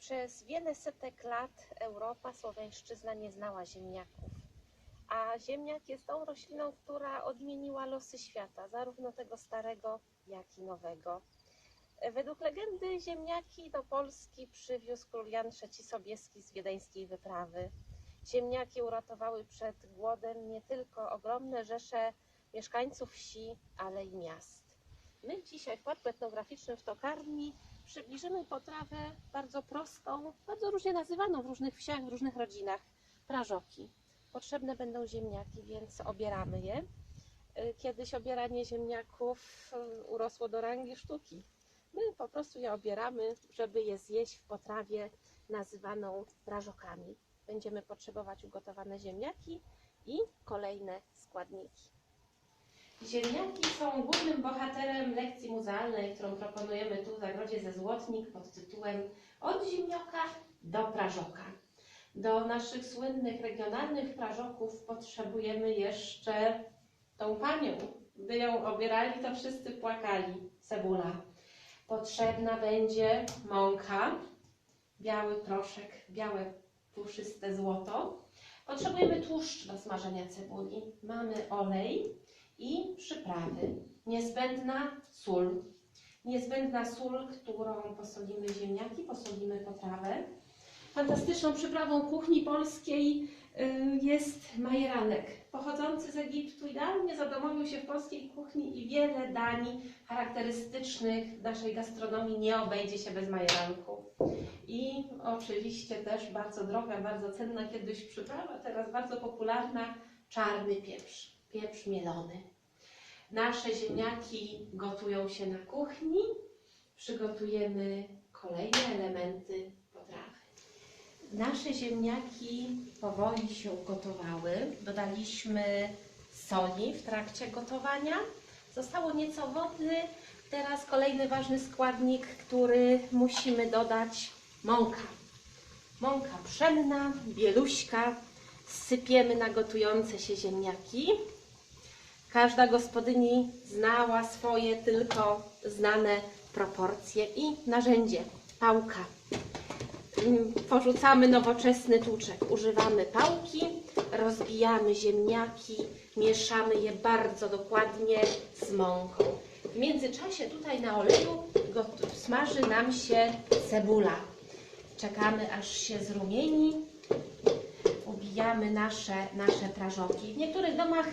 Przez wiele setek lat Europa, Słowiańszczyzna nie znała ziemniaków. A ziemniak jest tą rośliną, która odmieniła losy świata, zarówno tego starego, jak i nowego. Według legendy ziemniaki do Polski przywiózł król Jan III Sobieski z wiedeńskiej wyprawy. Ziemniaki uratowały przed głodem nie tylko ogromne rzesze mieszkańców wsi, ale i miast. Dzisiaj w Parku Etnograficznym w Tokarni przybliżymy potrawę bardzo prostą, bardzo różnie nazywaną w różnych wsiach, w różnych rodzinach prażoki. Potrzebne będą ziemniaki, więc obieramy je. Y, Kiedyś obieranie ziemniaków y, urosło do rangi sztuki. My po prostu je obieramy, żeby je zjeść w potrawie nazywaną prażokami. Będziemy potrzebować ugotowane ziemniaki i kolejne składniki. Ziemniaki są głównym bohaterem lekcji muzealnej, którą proponujemy tu w Zagrodzie ze Złotnik pod tytułem Od ziemnioka do prażoka. Do naszych słynnych regionalnych prażoków potrzebujemy jeszcze tą panią. Gdy ją obierali, to wszyscy płakali. Cebula. Potrzebna będzie mąka, biały proszek, białe puszyste złoto. Potrzebujemy tłuszcz do smażenia cebuli. Mamy olej i przyprawy. Niezbędna sól. Niezbędna sól, którą posolimy ziemniaki, posolimy potrawę. Fantastyczną przyprawą kuchni polskiej y, jest majeranek, pochodzący z Egiptu. Idealnie zadomowił się w polskiej kuchni i wiele dań charakterystycznych naszej gastronomii nie obejdzie się bez majeranku. I oczywiście też bardzo droga, bardzo cenna kiedyś przyprawa, teraz bardzo popularna, czarny pieprz, pieprz Nasze ziemniaki gotują się na kuchni. Przygotujemy kolejne elementy potrawy. Nasze ziemniaki powoli się ugotowały. Dodaliśmy soli w trakcie gotowania. Zostało nieco wody. Teraz kolejny ważny składnik, który musimy dodać mąka. Mąka pszenna, bieluśka. Sypiemy na gotujące się ziemniaki. Każda gospodyni znała swoje tylko znane proporcje i narzędzie pałka. Mm, Porzucamy nowoczesny tłuczek. Używamy pałki, rozbijamy ziemniaki, mieszamy je bardzo dokładnie z mąką. W międzyczasie tutaj na oleju smaży nam się cebula. Czekamy aż się zrumieni. Ubijamy nasze, nasze prażoki. W niektórych domach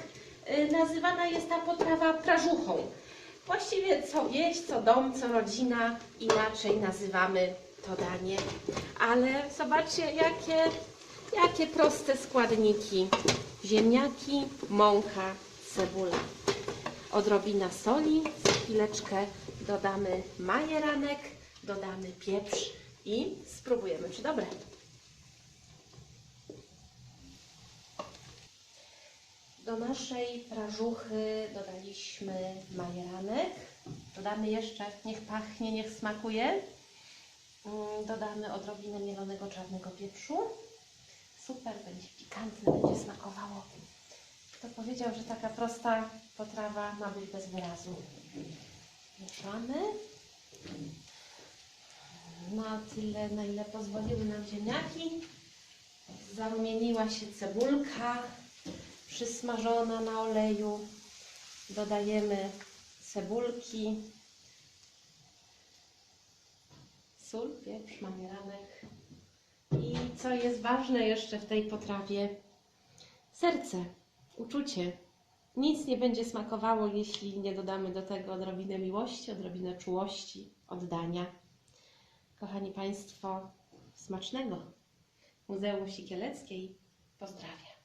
nazywana jest ta potrawa prażuchą. Właściwie co wieś, co dom, co rodzina, inaczej nazywamy to danie. Ale zobaczcie, jakie, jakie proste składniki. Ziemniaki, mąka, cebula. Odrobina soli, za chwileczkę dodamy majeranek, dodamy pieprz i spróbujemy, czy dobre. Do naszej prażuchy dodaliśmy majeranek. Dodamy jeszcze, niech pachnie, niech smakuje. Mm, Dodamy odrobinę mielonego czarnego pieprzu. Super, będzie pikantne, będzie smakowało. Kto powiedział, że taka prosta potrawa ma być bez wyrazu? Mieszamy. Na tyle, na ile pozwoliły nam ziemniaki. Zarumieniła się cebulka przysmażona na oleju. Dodajemy cebulki, sól, pieprz, majeranek. I co jest ważne jeszcze w tej potrawie? Serce, uczucie. Nic nie będzie smakowało, jeśli nie dodamy do tego odrobinę miłości, odrobinę czułości, oddania. Kochani Państwo, smacznego! Muzeum Sikieleckiej pozdrawia.